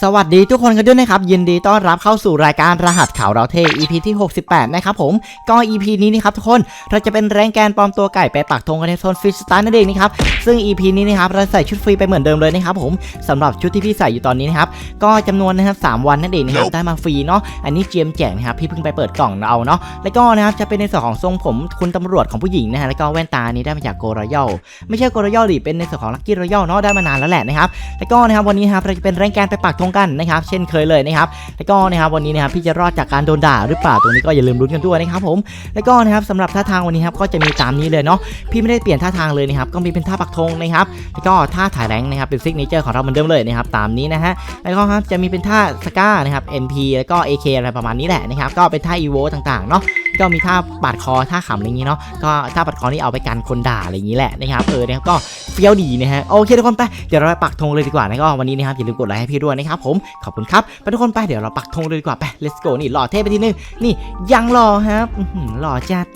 สวัสดีทุกคนกันด้วยนะครับ ยินดีต้อนรับเข้าสู่รายการรหัสข่าวเราเท EP ที่ 68 นะครับผม ก็ EP นี้นะครับทุกคนเราจะเป็นแรงแกนปลอมตัวไก่ไปปักธงกันในโซนฟิชสตาร์นั่นเองนะครับซึ่ง EP นี้นะครับเราใส่ชุดฟรีไปเหมือนเดิมเลยนะครับผมสำหรับชุดที่พี่ใส่อยู่ตอนนี้นะครับก็จำนวนนะครับ3วันนั่นเองนะครับได้มาฟรีเนาะอันนี้เจียมแจกนะครับพี่เพิ่งไปเปิดกล่องเอาเนาะแล้วก็นะครับจะเป็นในส่วนของทรงผมคุณตำรวจของผู้หญิงนะฮะแล้วก็แว่นตานี้ได้มาจากโกรยัลไม่ใช่โกรยัลดิเป็นในส่วนของลักกี้รอยัลเนาะได้มานานแล้วแหละนะครับแล้วก็นะครับวันนี้นะครับเราจะเป็นแรงแกนไปปักธงกันนะครับ เช่นเคยเลยนะครับ แล้วก็นะครับวันนี้นะครับพี่จะรอดจากการโดนด่าหรือเปล่าตรงนี้ก็อย่าลืมลุ้นกันด้วยนะครับผมแล้วก็นะครับสำหรับท่าทางวันนี้ครับก็จะมีตามนี้เลยเนาะพี่ไม่ได้เปลี่ยนท่าทางเลยนะครับก็มีเป็นท่าปักธงนะครับแล้วก็ท่าถ่ายแรงนะครับเป็นซิกเนเจอร์ของเราเหมือนเดิมเลยนะครับตามนี้นะฮะแล้วก็ครับจะมีเป็นท่าสก้านะครับ MP แล้วก็ AK อะไรประมาณนี้แหละนะครับก็เป็นท่า EVO ต่างๆเนาะก็มีท่าปาดคอท่าขำอะไรอย่างนี้เนาะก็ท่าปาดคอนี่เอาไปกันคนด่าอะไรอย่างนี้แหละนะครับเออนะครับก็เฟี้ยวดีนะฮะโอเคทุกคนไปเดี๋ยวเราไปปักธงเลยดีกว่านะก็วันนี้นะครับอย่าลืมกดไลค์ให้พี่ด้วยนะครับผมขอบคุณครับไปทุกคนไปเดี๋ยวเราปักธงเลยดีกว่าไป let's go นี่หล่อเทพไปทีนึงนี่ยังหล่อครับหล่อจัด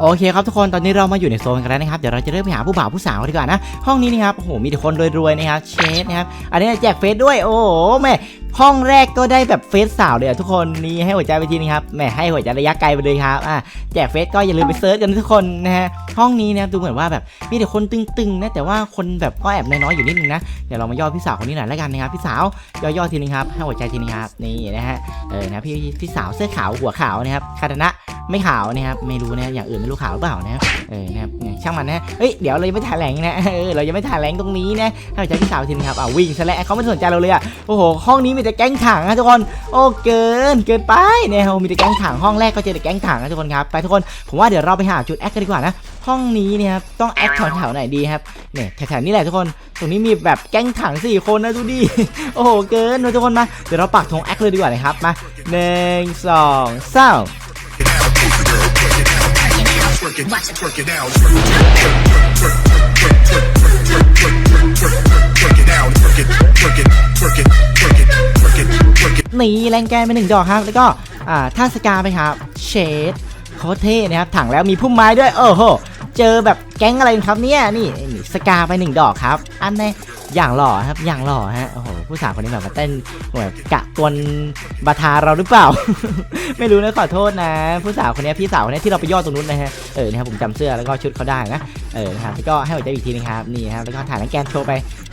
โอเคครับทุกคนตอนนี้เรามาอยู่ในโซนกันแล้วนะครับเดี๋ยวเราจะเริ่มไปหาผู้บ่าวผู้สาวกันดีกว่านะห้องนี้นะครับโอ้โหมีแต่คนรวยๆนะครับเชฟนะครับอันนี้แจกเฟซด้วยโอ้โหแม่ห้องแรกก็ได้แบบเฟซสาวเลยอะทุกคนนี่ให้หัวใจไปทีนึงครับแหม่ให้หัวใจระยะไกลไปเลยครับอะแจกเฟซก็อย่าลืมไปเซิร์ชกันทุกคนนะฮะห้องนี้นะครับดูเหมือนว่าแบบมีแต่คนตึงๆนะแต่ว่าคนแบบก็แอบน้อยๆอยู่นิดนึงนะเดี๋ยวเรามาย่อพี่สาวคนนี้หน่อยแล้วกันนะครับพี่สาวย่อๆทีนึงครับให้หัวใจทีนึงครับนี่นะฮะเออนะพี่พี่สาวเสื้อขาวหัวขาวนะครับคาตนะ ไม่ขาวนะครับไม่รู้นะอย่างอื่นไม่รู้ขาวหรือเปล่านะเออนะครับเนี่ยช่างมันนะเฮ้ยเดี๋ยวเรายังไม่ถ่ายแหลงนะเออเรายังไม่ถ่ายแหลงตรงนี้นะให้หัวใจพี่สาวทีนครับอ่าวิ่งซะแล้วเขาไม่สนใจเราเลยอะโอ้โหห้องนี้มีแต่แก๊งถังนะทุกคนโอ้เกินเกินไปเนี่ยมีแต่แก๊งถังห้องแรกก็เจอแต่แก๊งถังนะทุกคนครับไปทุกคนผมว่าเดี๋ยวเราไปหาจุดแอคกันดีกว่านะห้องนี้เนี่ยครับต้องแอคแถวๆไหนดีครับเนี่ยแถวๆนี้แหละทุกคน ตรงนี้มีแบบแก๊งถังสี่คนนะดูดิโอ้โหเกินนะทุกคนมาเดี๋ยวเราปักธงแอคเลยดีกว่านะครับมาหนึ่งสองสาม Twerk it, twerk it out, twerk it, twerk, twerk, twerk, twerk, twerk, twerk, twerk, twerk it out, twerk it, twerk it, twerk it, twerk it, twerk it, twerk it. หนีแรงแกนไปหนึ่งดอกครับ แล้วก็อ่าท่าสกาไปครับ เชดโคตรเท่นะครับ ถังแล้วมีพุ่มไม้ด้วย โอ้โห เจอแบบแก๊งอะไรครับเนี่ย นี่นี่สกาไปหนึ่งดอกครับ อันนี้ อย่างหล่อครับ อย่างหล่อฮะ โอ้โห ผู้สาวคนนี้แบบมาเต้นแบบกะกวนบาทาเราหรือเปล่า ไม่รู้นะขอโทษนะ ผู้สาวคนนี้พี่สาวคนนี้ที่เราไปย่อตรงนู้นนะฮะ เออ นะครับผมจำเสื้อแล้วก็ชุดเขาได้นะ เออ นะครับแล้วก็ให้หัวใจอีกทีนึงครับ นี่ครับ แล้วก็ถ่ายแรงแกนโชว์ไป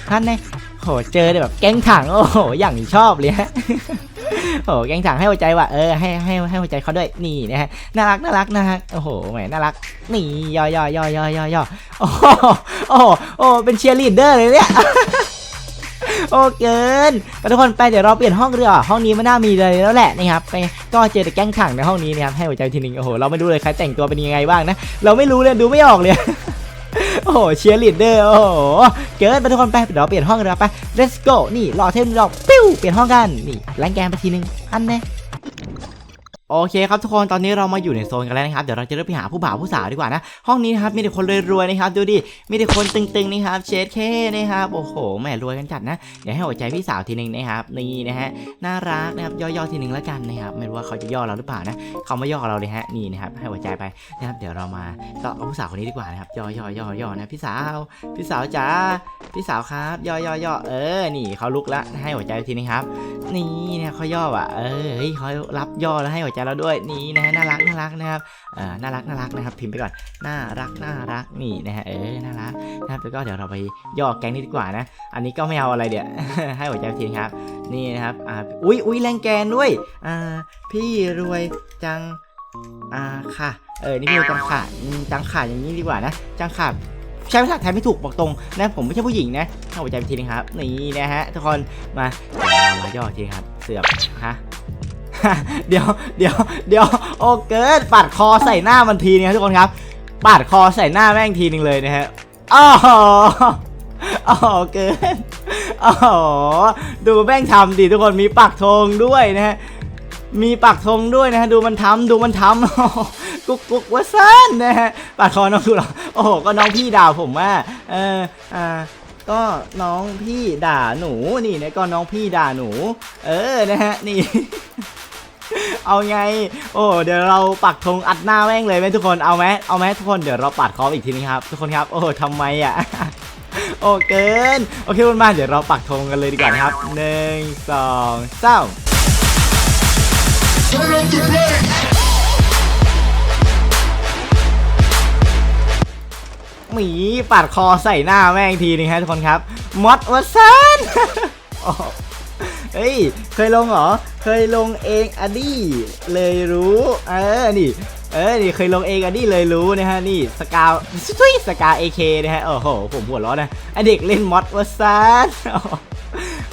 ท่านเนี่ย โหเจอแบบแก๊งถังโอ้โหอย่างชอบเลยฮะโอ้โหแกงถังให้หัวใจว่ะเออให้ให้ให้หัวใจเขาด้วยนี่นะฮะน่ารักน่ารักนะฮะโอ้โหแหมน่ารักนี่ย่อย่อย่อย่อย่อย่อโอ้โหโอ้โหโอ้เป็นเชียร์ลีดเดอร์เลยเนี่ยโอเกินไปทุกคนไปเดี๋ยวเราเปลี่ยนห้องเรือห้องนี้ไม่น่ามีเลยแล้วแหละนะครับไปก็เจอแต่แก๊งถังในห้องนี้นะครับให้หัวใจทีนึงโอ้โหเราไม่รู้เลยใครแต่งตัวเป็นยังไงบ้างนะเราไม่รู้เลยดูไม่ออกเลย โอ้โหเชียร์ลีดเดอร์ โอ้โหเกิดไปทุกคนไป เดี๋ยวเปลี่ยนห้องกันไป let's go นี่รอเทมดอกปิ้ว เปลี่ยนห้องกัน นี่แรงแกนไปทีนึง อันแน่ โอเคครับทุกคนตอนนี้เรามาอยู่ในโซนกันแล้วนะครับเดี๋ยวเราจะเริ่มไปหาผู้บ่าวผู้สาวดีกว่านะห้องนี้นะครับมีแต่คนรวยๆนะครับดูดิมีแต่คนตึงๆนะครับเชดเคนะครับโอ้โหแหมรวยกันจัดนะเดี๋ยวให้หัวใจพี่สาวทีนึงนะครับนี่นะฮะน่ารักนะครับย่อๆทีนึงแล้วกันนะครับไม่รู้ว่าเขาจะย่อเราหรือเปล่านะเขาไม่ย่อเราเลยฮะนี่นะครับให้หัวใจไปนะครับเดี๋ยวเรามาก็เอาผู้สาวคนนี้ดีกว่านะครับย่อย่อย่อย่อนะพี่สาวพี่สาวจ๋าพี่สาวครับย่อย่อย่อเออนี่เขาลุกแล้วให้หัวใจทีนึงครับนี่เนี่ยเขาย่ออะเออเฮ้ยเขารับย่อแล้วให้หัวใจเราด้วยนี่นะฮะน่ารักน่ารักนะครับเออน่ารักน่ารักนะครับพิมพ์ไปก่อนน่ารักน่ารักนี่นะฮะเออน่ารักนะครับแล้วก็เดี๋ยวเราไปย่อแก๊งนี้ดีกว่านะ อันนี้ก็ไม่เอาอะไรเดี๋ยวให้หัวใจทีครับนี่นะครับอ่าอุ้ยอุ้ยแรงแกนด้วยอ่าพี่รวยจังอ่าค่ะเออนี่พี่รวยจังค่ะจังค่ะอย่างนี้ดีกว่านะจังค่ะใช้ภาษาไทยไม่ถูกบอกตรงนะผมไม่ใช่ผู้หญิงนะเข้าหัวใจไปทีนึงครับ นี่นะฮะทุกคนมาเรามาย่อทีครับเสือบฮะ เดี๋ยวเดี๋ยวเดี๋ยวโอ้เกิดปาดคอใส่หน้ามันทีนึงครับทุกคนครับปาดคอใส่หน้าแม่งทีนึงเลยนะฮะอ้าวอ๋อเกินอ๋อดูแม่งทำดิทุกคนมีปักธงด้วยนะฮะมีปักธงด้วยนะฮะดูมันทำดูมันทำกุ๊กกุ๊กวะซันนะฮะปาดคอน้องดูหรอโอ้โหก็น้องพี่ด่าผมว่าเอออ่าก็น้องพี่ด่าหนูนี่นะก็น้องพี่ด่าหนู เออนะฮะนี่ เอาไง โอ้เดี๋ยวเราปักธงอัดหน้าแม่งเลยไหมทุกคนเอาไหมเอาไหมทุกคนเดี๋ยวเราปัดคออีกทีนึงครับทุกคนครับ โอ้ทำไมอะโอ้เกินโอเคคุณมาเดี๋ยวเราปักธงกันเลยดีกว่าครับหนึ่งสองสามหมีปาดคอใส่หน้าแม่งทีนึงฮะทุกคนครับมอดวัซันโอ้ เฮ้ย เคยลงเหรอ เคยลงเองอะดี้เลยรู้ เออ นี่ เออ นี่เคยลงเองอะดี้เลยรู้นะฮะ นี่สกาซุยสกาเอเคนะฮะ โอ้โห ผมหัวร้อนนะไอเด็กเล่นมอดวัซัน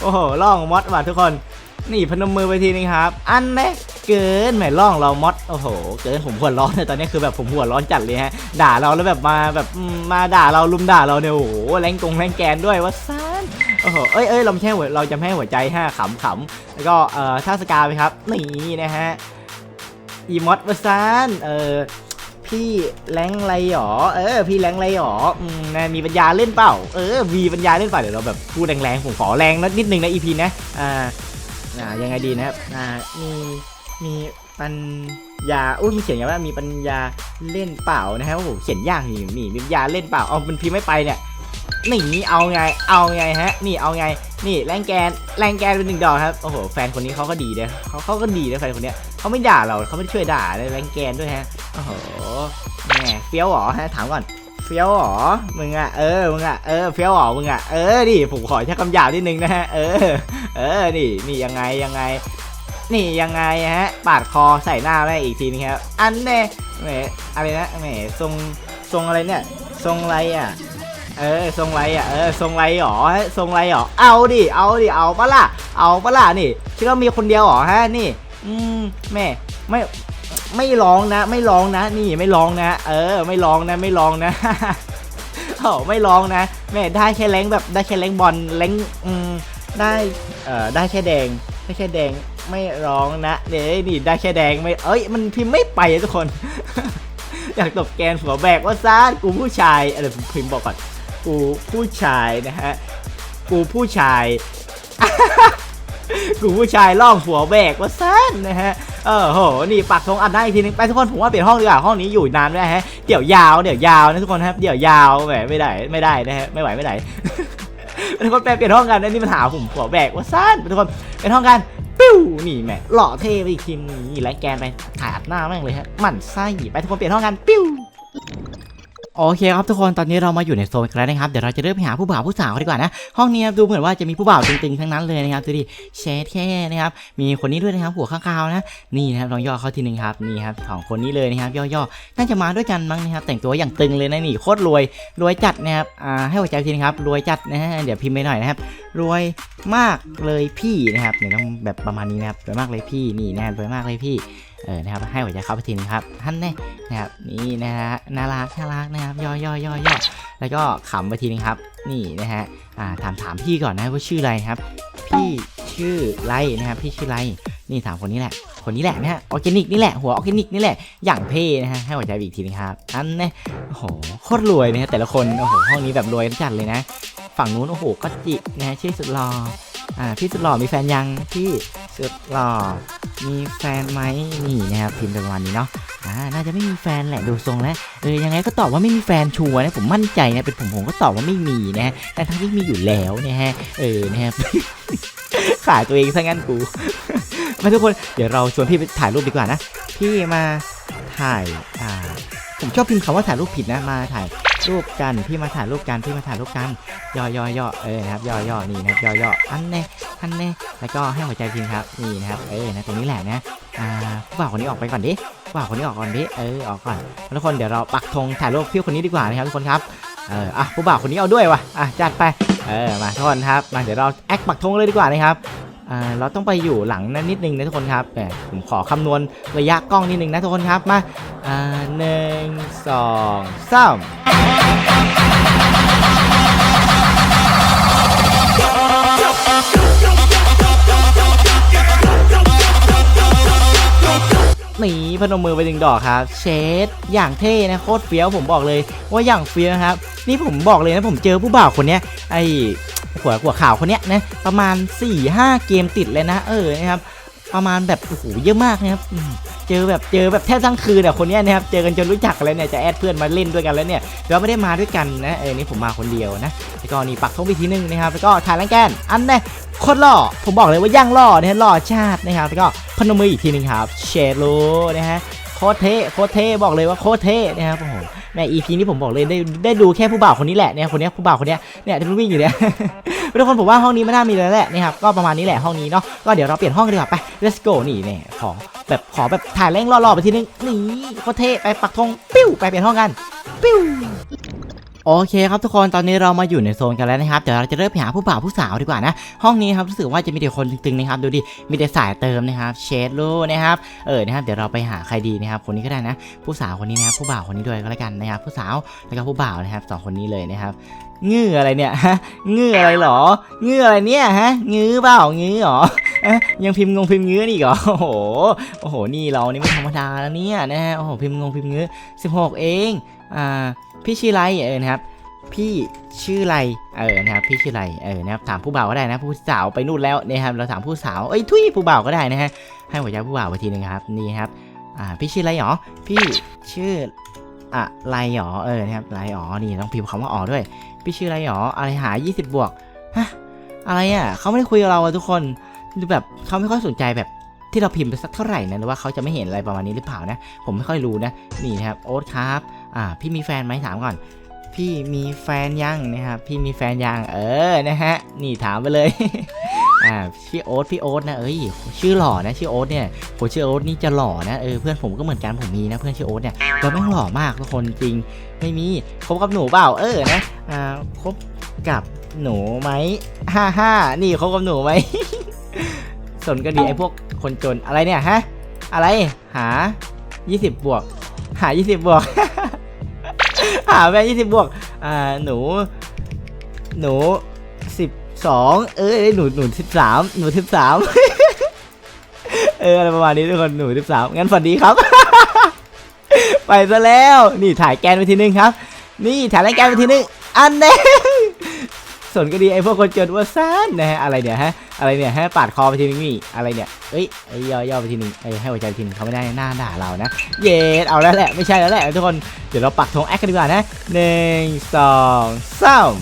โอ้โหล่องมอดว่ะทุกคน นี่พนมมือไปทีนึงครับ อันแน่เกินแหมล่องเรามอด โอ้โห เกินผมหัวร้อนเลยตอนนี้คือแบบผมหัวร้อนจัดเลยฮะ ด่าเราแล้วแบบมาแบบมาด่าเราลุมด่าเราเนี่ย โอ้โห แรงกงแรงแกนด้วยว่าซ่าน โอ้โหเอ้ยเอ้ยเราไม่ใช่เราจะไม่ให้หัวใจห้าขำขำแล้วก็เอ่อท่าสกาไปครับนี่นะฮะอีมอดว่าซ่านเออพี่แรงไรหรอ เออ พี่แรงไรหรออืมนะมีปัญญาเล่นเปล่า เออมีปัญญาเล่นเปล่า เดี๋ยวเราแบบพูดแรงๆ ผมขอแรงนิดนึงนะอีพีนะ อ่า อ่า ยังไงดีนะครับ อ่า มี มีปัญญา อุ้ยมีเขียนอย่างว่ามีปัญญาเล่นเปล่านะครับโอ้โหเขียนยากนี่นี่มีปัญญาเล่นเปล่า เอามันพิมพ์ไม่ไปเนี่ย นี่เอาไง เอาไงฮะ นี่เอาไง นี่แรงแกนแรงแกนเป็นหนึ่งดอกครับ โอ้โห แฟนคนนี้เขาก็ดีนะเขาเขาก็ดีนะแฟนคนเนี้ยเขาไม่ด่าเราเขาไม่ช่วยด่าเลยแรงแกนด้วยฮะ โอ้โห แหมเฟี้ยวเหรอฮะ ถามก่อน เฟี้ยวเหรอ มึงอะเออ มึงอะเออ เฟี้ยวเหรอ มึงอะเออ ดิ ผมขอใช้คำหยาบนิดนึงนะฮะ เออ เออ นี่ นี่ยังไง ยังไง นี่ยังไงฮะ ปาดคอใส่หน้าแม่อีกทีนึงครับ อันเน่แหมอะไรนะ แหมทรง ทรงอะไรเนี่ย ทรงอะไรอะ เออทรงไรอะเออทรงไรหรอฮะทรงไรหรอเอาดิเอาดิเอาปะล่ะเอาปะล่ะนี่คิดว่ามีคนเดียวหรอฮะนี่ อืมแม่ไม่ไม่ร้องนะ ไม่ร้องนะ นี่ไม่ร้องนะ เออ ไม่ร้องนะ ไม่ร้องนะโอ้ไม่ร้องนะแม่ได้แค่แรงแบบได้แค่แรงบอลแรงอืมได้เอ่อได้แค่แดงได้แค่แดงไม่ร้องนะเดี๋ยวนี่ได้แค่แดงไม่เอ้ยมันพิมพ์ไม่ไปทุกคนอยากตบแกนหัวแบกว่าซ่านกูผู้ชายอะไรผมพิมพ์บอกก่อน กูผู้ชายนะฮะ กูผู้ชาย กูผู้ชายล่องหัวแบกว่าซ่านนะฮะ เออโห นี่ปักธงอัดได้อีกทีนึง ไปทุกคน ผมว่าเปลี่ยนห้องดีกว่า ห้องนี้อยู่นานไม่ได้ฮะ เดี๋ยวยาว เดี๋ยวยาวนะทุกคนครับ เดี๋ยวยาว แหม ไม่ได้ ไม่ได้นะฮะ ไม่ไหว ไม่ได้ทุกคนไปเปลี่ยนห้องกันนี่มันหาผมหัวแบกว่าซ่านทุกคนเปลี่ยนห้องกันปิ้วนี่แหม่หล่อเท่ไปอีกทีนี่ไล่แกนไปถ่ายอัดหน้าแม่งเลยฮะมันไส้ไปทุกคนเปลี่ยนห้องกันปิ้ว โอเคครับทุกคนตอนนี้เรามาอยู่ในโซนกันแล้วนะครับเดี๋ยวเราจะเริ่มไปหาผู้บ่าวผู้สาวกันดีกว่านะห้องนี้ดูเหมือนว่าจะมีผู้บ่าวตึงๆทั้งนั้นเลยนะครับดูดิเชดแค่นะครับมีคนนี้ด้วยนะครับหัวข้างคาวนะนี่นะครับลองย่อเข้าทีหนึ่งครับนี่ครับของคนนี้เลยนะครับย่อๆน่าจะมาด้วยกันมั้งนะครับแต่งตัวอย่างตึงเลยนะนี่โคตรรวยรวยจัดนะครับอ่าให้หัวใจทีนึงครับรวยจัดนะฮะเดี๋ยวพิมพ์ไปหน่อยนะครับ รวยมากเลยพี่นะครับเนี่ยต้องแบบประมาณนี้นะครับรวยมากเลยพี่นี่นะรวยมากเลยพี่เออนะครับให้หัวใจเข้าไปทีนึงครับท่านแน่นะครับนี่นะฮะน่ารักน่ารักนะครับย่อย่อย่อย่อแล้วก็ขำไปทีนึงครับนี่นะฮะอ่าถามถามพี่ก่อนนะว่าชื่ออะไรครับ พี่ชื่อไรนะครับพี่ชื่อไรนี่ถามคนนี้แหละ คนนี้แหละนะฮะออร์แกนิกนี่แหละ หัวออร์แกนิกนี่แหละ อย่างเพ่นะฮะ ให้หัวใจอีกทีนึงครับ อันนี้โอ้โห โคตรรวยนะฮะแต่ละคน โอ้โห ห้องนี้แบบรวยจัดเลยนะ ฝั่งนู้นโอ้โหก็จินะฮะชื่อสุดหล่ออ่าพี่สุดหล่อมีแฟนยังพี่สุดหล่อมีแฟนไหมนี่นะครับพิมพ์ประมาณนี้เนาะอ่าน่าจะไม่มีแฟนแหละดูทรงแล้วเออยังไงก็ตอบว่าไม่มีแฟนชัวร์นะผมมั่นใจนะเป็นผมผมก็ตอบว่าไม่มีนะฮะแต่ทั้งที่มีอยู่แล้วนะฮะเออนะครับ ขายตัวเองซะงั้นกู มาทุกคนเดี๋ยวเราชวนพี่ไปถ่ายรูปดีกว่านะ พี่มาถ่ายอ่า ผมชอบพิมพ์คำว่าถ่ายรูปผิดนะมาถ่ายรูปกันพี่มาถ่ายรูปกันพี่มาถ่ายรูปกันย่อย่อย่อเออนะครับย่อย่อนี่นะครับย่อย่ออันแน่อันแน่แล้วก็ให้หัวใจพิมพ์ครับนี่นะครับเออนะตรงนี้แหละนะอ่าผู้บ่าวคนนี้ออกไปก่อนดิว่าวคนนี้ออกก่อนดิเออออกก่อนทุกคนเดี๋ยวเราปักธงถ่ายรูปพี่คนนี้ดีกว่านะครับทุกคนครับเอออะผู้บ่าวคนนี้เอาด้วยวะอะจัดไปเออมาทุกคนครับมาเดี๋ยวเราแอคปักธงเลยดีกว่านะครับ เราต้องไปอยู่หลังนั้นนิดนึงนะทุกคนครับแต่ผมขอคำนวณระยะกล้องนิดนึงนะทุกคนครับมาหนึ่งสองสามหนีพนมมือไปหนึ่งดอกครับ เชดอย่างเท่นะโคตรเฟี้ยวผมบอกเลย ว่าอย่างเฟี้ยวนะครับ นี่ผมบอกเลยนะผมเจอผู้บ่าวคนนี้ไอ หัวหัวข่าวคนเนี้ยนะประมาณ4ี่ห้าเกมติดเลยนะ เออนะครับประมาณแบบโอ้โหเยอะมากนะครับเจอแบบเจอแบบแทบทั้งคืนอะคนเนี้ยนะครับเจอกันจนรู้จักกันแล้วเนี่ยจะแอดเพื่อนมาเล่นด้วยกันแล้วเนี่ยเราไม่ได้มาด้วยกันนะเออนี่ผมมาคนเดียวนะแล้วก็นี่ปักธงไปทีนึงนะครับแล้วก็ถ่ายแรงแกนอันแน่โคตรหล่อผมบอกเลยว่าย่างหล่อนะฮะหล่อชาตินะครับแล้วก็พนมมืออีกทีนึงครับเชดโลนะฮะ โคตรเท่โคตรเท่บอกเลยว่าโคตรเท่นะครับโอ้โหแม่ EP นี้ผมบอกเลยได้ได้ดูแค่ผู้บ่าวคนนี้แหละเนี่ยคนนี้ผู้บ่าวคนเนี้ยเนี่ยที่มันวิ่งอยู่เนี่ยทุกคนผมว่าห้องนี้ไม่น่ามีแลยแหละนะครับก็ประมาณนี้แหละห้องนี้เนาะก็เดี๋ยวเราเปลี่ยนห้องกันดีกว่าไป let's go นี่เนี่ยขอแบบขอแบบถ่ายเร่งรอๆไปทีนึงนี่โคตรเท่ไปปักธงปิ้วไปเปลี่ยนห้องกันปิ้ว โอเคครับทุกคนตอนนี้เรามาอยู่ในโซนกันแล้วนะครับเดี๋ยวเราจะเริ่มไปหาผู้บ่าวผู้สาวดีกว่านะ ห้องนี้ครับรู้สึกว่าจะมีแต่คนตึงๆนะครับดูดิมีแต่สายเติมนะครับเชดลูนะครับเออนะครับเดี๋ยวเราไปหาใครดีนะครับคนนี้ก็ได้นะ ผู้สาวคนนี้นะครับผู้บ่าวคนนี้ด้วยก็แล้วกันนะครับผู้สาวแล้วก็ผู้บ่าวนะครับสองคนนี้เลยนะครับเงื้ออะไรเนี่ยฮะเงื้ออะไรหรอเงื้ออะไรเนี่ยฮะงื้อเปล่างื้อหรอยังพิมพ์งงพิมพ์งื้ออีกเหรอโอ้โหโอ้โหนี่เรานี่ไม่ธรรมดาแล้วเนี่ยนะฮะโอ้โหพิมพ์งงพิมพ์งื้อ16 เอง อ่าพี่ชื่อไรเออนะครับ พี่ชื่อไรเออนะครับพี่ชื่อไรเออนะครับถามผู้บ่าวก็ได้นะผู้สาวไปนู่นแล้วนะครับเราถามผู้สาวเอ้ยทุยผู้บ่าวก็ได้นะฮะให้หัวใจผู้บ่าวไปทีนึงครับนี่ครับอ่าพี่ชื่อไรหรอพี่ชื่ออะไรหรอเออนะครับไรหรอนี่ต้องพิมพ์คำว่าอ๋อด้วย พี่ชื่อไรหรออะไรหา 20 บวกฮะอะไรอะเขาไม่ได้คุยกับเราอะทุกคนดูแบบเขาไม่ค่อยสนใจแบบที่เราพิมพ์ไปสักเท่าไหร่นะหรือว่าเขาจะไม่เห็นอะไรประมาณนี้หรือเปล่านะ ผมไม่ค่อยรู้นะ นี่นะครับโอ๊ตครับ อ่าพี่มีแฟนไหมถามก่อน พี่มีแฟนยังนะครับพี่มีแฟนยังเออนะฮะนี่ถามไปเลยอ่าพี่โอ๊ตพี่โอ๊ตนะเอ้ยชื่อหล่อนะชื่อโอ๊ตเนี่ยผมชื่อโอ๊ตนี่จะหล่อนะเออเพื่อนผมก็เหมือนกันผมมีนะเพื่อนชื่อโอ๊ตเนี่ยเราไม่งหล่อมากทุกคนจริง ไม่มีคบกับหนูเปล่าเออนะอ่าคบกับหนูไหมฮ่าฮ่านี่คบกับหนูไหมสนก็ดีไอ้พวกคนจนอะไรเนี่ยฮะอะไรหา 20 บวก หา 20 บวก หาแม่สิบบวก อ่า หนู หนูสิบสอง เอ้ย หนู หนูสิบสาม หนูสิบสาม เออ อะไรประมาณนี้ทุกคน หนูสิบสาม งั้นฝันดีครับ ไปซะแล้ว นี่ถ่ายแกนไปทีนึงครับ นี่ถ่ายรายแกนไปทีนึง อันเน่ส นก็ดีไอพวกคนจนว่าซ่านนะฮะอะไรเนี่ยฮะอะไรเนี่ยฮะปาดคอไปทีนึงนี่อะไรเนี่ยเอ้ยไอ้ย่อย่อไปทีนึงไอ้ให้หัวใจไปทีนึงเขาไม่ได้หน้าด่าเรานะ เย็ดเอาแล้วแหละไม่ใช่แล้วแหละทุกคนเดี๋ยวเราปักธงแอคกันดีกว่านะหนึ่งสองสาม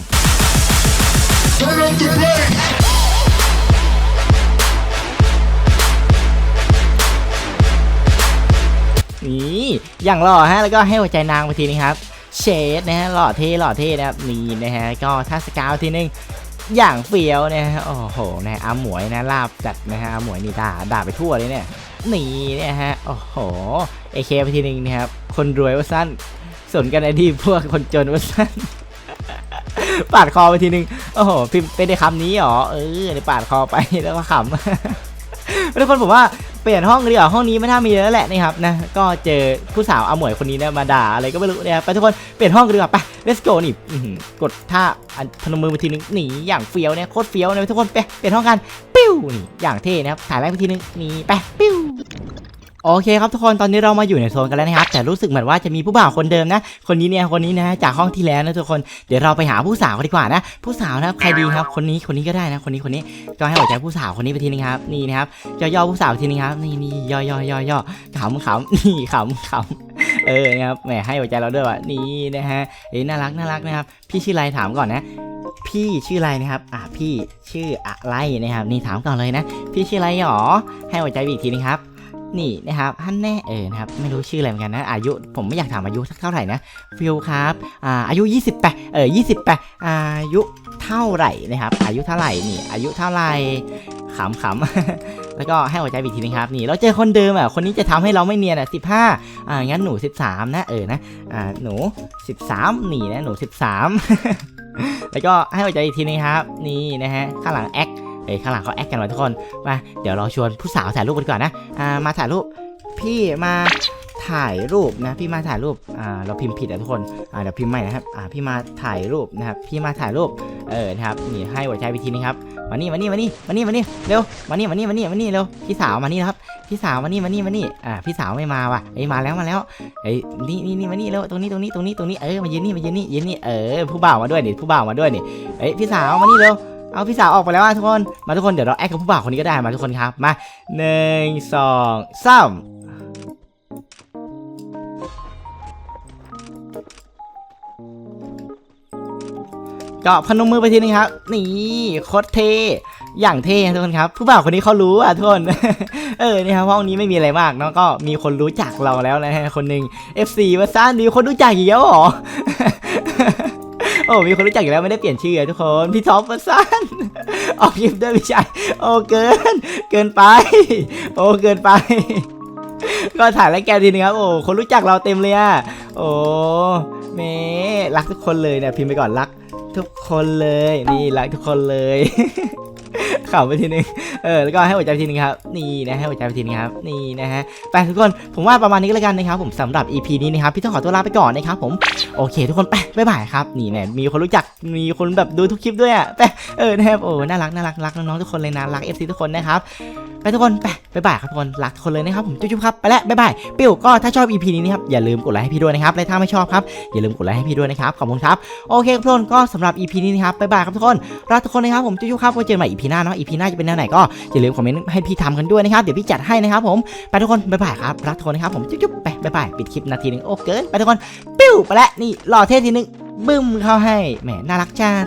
นี่อย่างหล่อฮะแล้วก็ให้หัวใจนางไปทีนึงครับ เชดนะฮะหล่อเท่หล่อเท่นะครับนี่นะฮะก็ถ้าสกาวทีนึงอย่างเฟี้ยวนะฮะโอ้โหนะฮะอาหมวยนะลาบจัดนะฮะอาหมวยนี่ด่าด่าไปทั่วเลยเนี่ยนี่นะฮะโอ้โหเอเคไปทีนึงนะครับคนรวยว่าสั้นสนกันไอ้ที่พวกคนจนว่าสั้นปาดคอไปทีนึงโอ้โหพิมพ์เป็นในคำนี้เหรอเออเดี๋ยวปาดคอไปแล้วก็ขำทุกคนผมว่า ปลี่ยนห้องดีกว่าห้องนี้ไม่น่ามีแล้วแหละนะครับนะก็เจอผู้สาวอาหมวยคนนี้เนี่ยมาด่าอะไรก็ไม่รู้เนี่ยไปทุกคนเปลี่ยนห้องกันดีกว่าไป let's go นี่กดท่าพนมมือไปทีนึงหนีอย่างเฟี้ยวเนี่ยโคตรเฟี้ยวเลยทุกคนไปเปลี่ยนห้องกันปิ้วนี่อย่างเท่นะครับถ่ายแรกไปทีนึงนี่ไปปิ้ว โอเคครับทุกคนตอนนี้เรามาอยู่ในโซนกันแล้วนะครับ แต่รู้สึกเหมือนว่าจะมีผู้บ่าวคนเดิมนะ คนนี้เนี่ยคนนี้นะจากห้องที่แล้วนะทุกคนเดี๋ยวเราไปหาผู้สาวกันดีกว่านะ ผู้สาวนะครับใครดีครับ คนนี้คนนี้ก็ได้นะ คนนี้คนนี้ก็ให้หัวใจผู้สาวคนนี้ไปทีนึงครับนี่นะครับย่อๆผู้สาวทีนึงครับนี่นี่ย่อย่อย่อย่อขำขำนี่ขำขำเออนะครับแหมให้หัวใจเราด้วยว่ะนี่นะฮะเอ้น่ารักน่ารักนะครับพี่ชื่ออะไรถามก่อนนะพี่ชื่ออะไรนะครับ อะพี่ชื่ออะไรนะครับ นี่ถามก่อนเลยนะ พี่ชื่ออะไรหรอ ให้หัวใจอีกทีนึงครับ นี่นะครับฮันแน่เออนะครับไม่รู้ชื่ออะไรเหมือนกันนะ อายุผมไม่อยากถามอายุสักเท่าไหร่นะฟิลครับอ่าอายุ20ไปเออ20ไปอายุเท่าไหร่นะครับ อายุเท่าไหร่นี่อายุเท่าไหร่ขำขำแล้วก็ให้หัวใจอีกทีนึงครับนี่เราเจอคนเดิมอะคนนี้จะทำให้เราไม่เนียนอะ15อ่างั้นหนู13นะเออนะอ่าหนู13นี่นะหนู13แล้วก็ให้หัวใจอีกทีนึงครับ นี่นะฮะข้างหลังแอค เอ้ยข้างหลังเขาแอคกันไว้ทุกคนมาเดี๋ยวเราชวนผู้สาวถ่ายรูปกันดีก่อนนะอ่ามาถ่ายรูปพี่มาถ่ายรูปนะพี่มาถ่ายรูปอ่าเราพิมพ์ผิดอะทุกคนอ่าเดี๋ยวพิมพ์ใหม่นะครับอ่าพี่มาถ่ายรูปนะครับพี่มาถ่ายรูปเออนะครับนี่ให้หัวใจไปทีนึงครับมานี่มานี่มานี่มานี่มานี่เร็วมานี่มานี่มานี่มานี่เร็วพี่สาวมานี่นะครับพี่สาวมานี่มานี่มานี่อ่าพี่สาวไม่มาว่ะเอ้ยมาแล้วมาแล้วเอ้ยนี่นี่นี่มานี่เร็วตรงนี้ตรงนี้ตรงนี้ตรงนี้เออมายืนนี่มายืนนี่ยืนนี่เออผู้บ่าวมาด้วยนี่ผู้บ่าวมาด้วยนี่เอ้ยพี่สาวมานี่เร็ว เอาพี่สาวออกไปแล้วอะทุกคน มาทุกคนเดี๋ยวเราแอคกับผู้บ่าวคนนี้ก็ได้มาทุกคนครับ มาหนึ่งสองสามก็พนมมือไปทีนึงครับ นี่โคตรเท่อย่างเท่ทุกคนครับ ผู้บ่าวคนนี้เขารู้อะทุกคน เออนี่ครับห้องนี้ไม่มีอะไรมากเนาะก็มีคนรู้จักเราแล้วนะฮะคนหนึ่ง FC ว่าซ่านมีคนรู้จักอีกแล้วเหรอ โอ้มีคนรู้จักอยู่แล้วไม่ได้เปลี่ยนชื่อทุกคนพี่ท็อปประสันออกคลิปด้วยพี่ชายโอ้เกิน เกินไป โอ้เกินไป ก็ถ่ายแล้วแกทีนึงครับโอ้คนรู้จักเราเต็มเลยอะโอ้เมรักทุกคนเลยเนี่ยพิมพ์ไปก่อนรักทุกคนเลยนี่รักทุกคนเลย ขำไปทีนึงเออแล้วก็ให้หัวใจไปทีนึงครับนี่นะให้หัวใจไปทีนึงครับนี่นะฮะไปทุกคนผมว่าประมาณนี้ก็แล้วกันนะครับผมสำหรับ EP นี้นะครับพี่ต้องขอตัวลาไปก่อนนะครับผมโอเค ทุกคนไปบ๊ายบายครับนี่เนี่ยมีคนรู้จักมีคนแบบดูทุกคลิปด้วยอะไปเออนะครับโอ้น่ารักน่ารักรักน้องๆทุกคนเลยนะรัก FC ทุกคนนะครับ ไปทุกคนไปบ๊ายบายครับทุกคนรักทุกคนเลยนะครับผมจุ๊บๆครับไปแล้วบ๊ายบายปิ้วก็ถ้าชอบ EP นี้นะครับอย่าลืมกดไลค์ให้พี่ด้วยนะครับและถ้าไม่ชอบครับอย่าลืมกดไลค์ให้พี่ด้วยนะครับขอบคุณครับโอเคทุกคนก็สำหรับ EP นี้นะครับบ๊ายบายครับทุกคนรักทุกคนนะครับผมจุ๊บๆครับไว้เจอกันใหม่ EP หน้าเนาะ EP หน้าจะเป็นแนวไหนก็อย่าลืมคอมเมนต์ให้พี่ทำกันด้วยนะครับเดี๋ยวพี่จัดให้นะครับผมไปทุกคนบ๊ายบายครับรักทุกคนนะครับผมจุ๊บๆไปบ๊ายบายปิดคลิปนาทีนึงโอ้เกินไปทุกคนปิ้วไปแล้วนี่หล่อเท่ทีนึงบึ้มเข้าให้แหมน่ารักจัด